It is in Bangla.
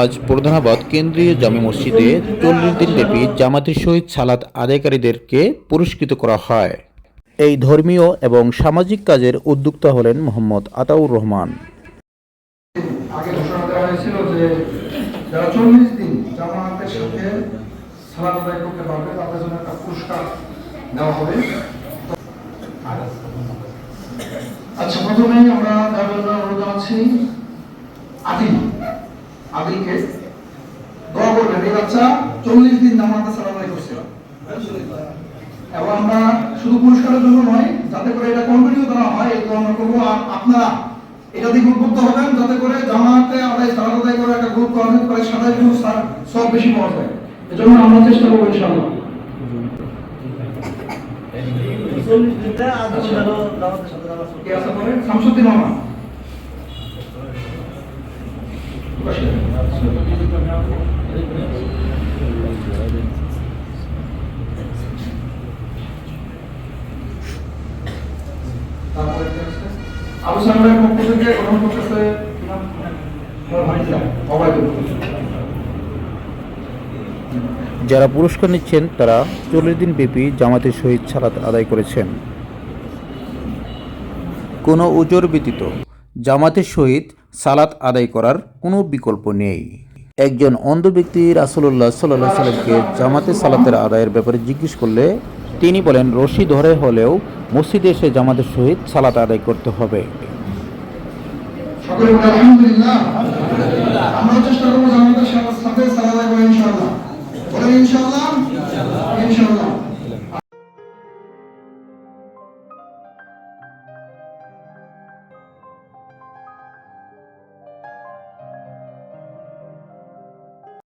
আজ প্রধানাবাদ কেন্দ্রীয় জামে মসজিদে চল্লিশ দিনব্যাপী জামাতের সহিত সালাত আদায়কারীদেরকে পুরস্কৃত করা হয়। এই ধর্মীয় এবং সামাজিক কাজের উদ্যোক্তা হলেন মোহাম্মদ আতাউর রহমান। আচ্ছা প্রথমেই আমরা এই বাচ্চা চল্লিশ দিন জামাতে সালাদ আদায় করছে এবং আমরা শুধু পুরস্কারের জন্য নয় যাতে করে এটা কন্টিনিউ করা হয় এই আমরা করব। আর আপনারা এটা উদ্বুদ্ধ হবেন যাতে করে জামাতে আদায় সালাদ আদায় করে একটা গ্রুপ করা করে সাদায় গ্রুপ সব বেশি পাওয়া যায়। এজন্য আমরা চেষ্টা করব ইনশাআল্লাহ। কে আছে বলেন? শামসুদ্দিন মামা আবু পক্ষ থেকে গ্রহণ করতেছে। যারা পুরস্কার নিচ্ছেন, তারা চল্লিশ দিন ব্যাপী জামাতের সহিত সালাত আদায় করেছেন কোনো উজোর ব্যতীত জামাতের সহিত সালাত আদায় করার কোনো বিকল্প নেই। একজন অন্ধ ব্যক্তি রাসুল্লাহ সাল্লাহ সাল্লামকে জামাতে সালাতের আদায়ের ব্যাপারে জিজ্ঞেস করলে তিনি বলেন, রশি ধরে হলেও মসজিদে এসে জামাতের সহিত সালাত আদায় করতে হবে। আমরা চেষ্টা করব জামাতের সাথে সালাদ বলেন, ইনশাআল্লাহ।